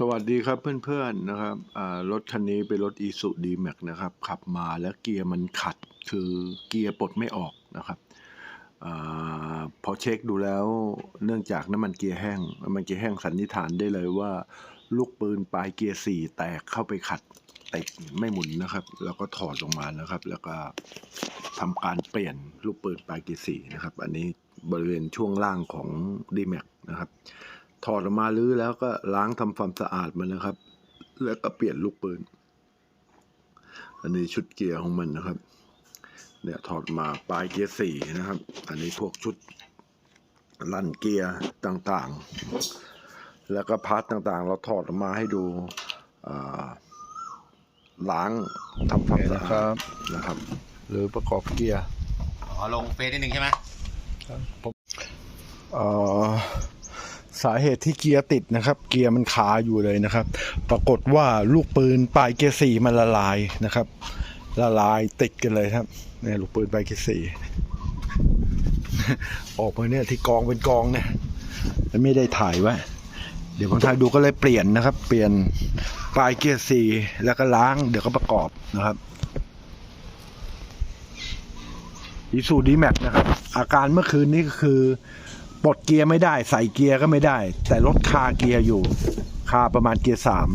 สวัสดีครับเพื่อนๆนะครับรถคันนี้เป็นรถ i s u d m a x นะครับ ขับมาแล้วเกียร์มันขัดคือเกียร์ปลดไม่ออกนะครับอพอเช็คดูแล้วเนื่องจากน้ำมันเกียร์แห้งน้ำมันเกียร์แห้งสันนิษฐานได้เลยว่า ลูกปืนปลายเกียร์สี่แตกเข้าไปขัดติดไม่หมุนนะครับ แล้วก็ถอดลงมานะครับ แล้วก็ทำการเปลี่ยนลูกปืนปลายเกียร์สี่นะครับ อันนี้บริเวณช่วงล่างของ d m a x นะครับ ถอดออกมาลื้อแล้วก็ล้างทำความสะอาดมันนะครับ แล้วก็เปลี่ยนลูกปืน อันนี้ชุดเกียร์ของมันนะครับ เนี่ยถอดมาปลายเกียร์สี่นะครับ อันนี้พวกชุดลั่นเกียร์ต่างๆ แล้วก็พาร์ทต่างๆ เราถอดออกมาให้ดูอ่าล้างทำความสะอาดนะครับ หรือประกอบเกียร์อ๋อลงเฟซนิดนึงใช่ไหมเอ่อ สาเหตุที่เกียร์ติดนะครับ เกียร์มันคาอยู่เลยนะครับ ปรากฏว่าลูกปืนปลายเกียร์สี่มันละลายนะครับ ละลายติดกันเลยครับเนี่ยลูกปืนปลายเกียร์สี่ออกมาเนี่ยที่กองเป็นกองเนี่ยไม่ได้ถ่ายไว้เดี๋ยวผมถ่ายดูก็เลยเปลี่ยนนะครับ เปลี่ยนปลายเกียร์สี่แล้วก็ล้าง เดี๋ยวก็ประกอบนะครับอีซูดีแม็กนะครับ อาการเมื่อคืนนี้ก็คือ ปลดเกียร์ไม่ได้ ใส่เกียร์ก็ไม่ได้ แต่รถคาเกียร์อยู่ คาประมาณเกียร์สาม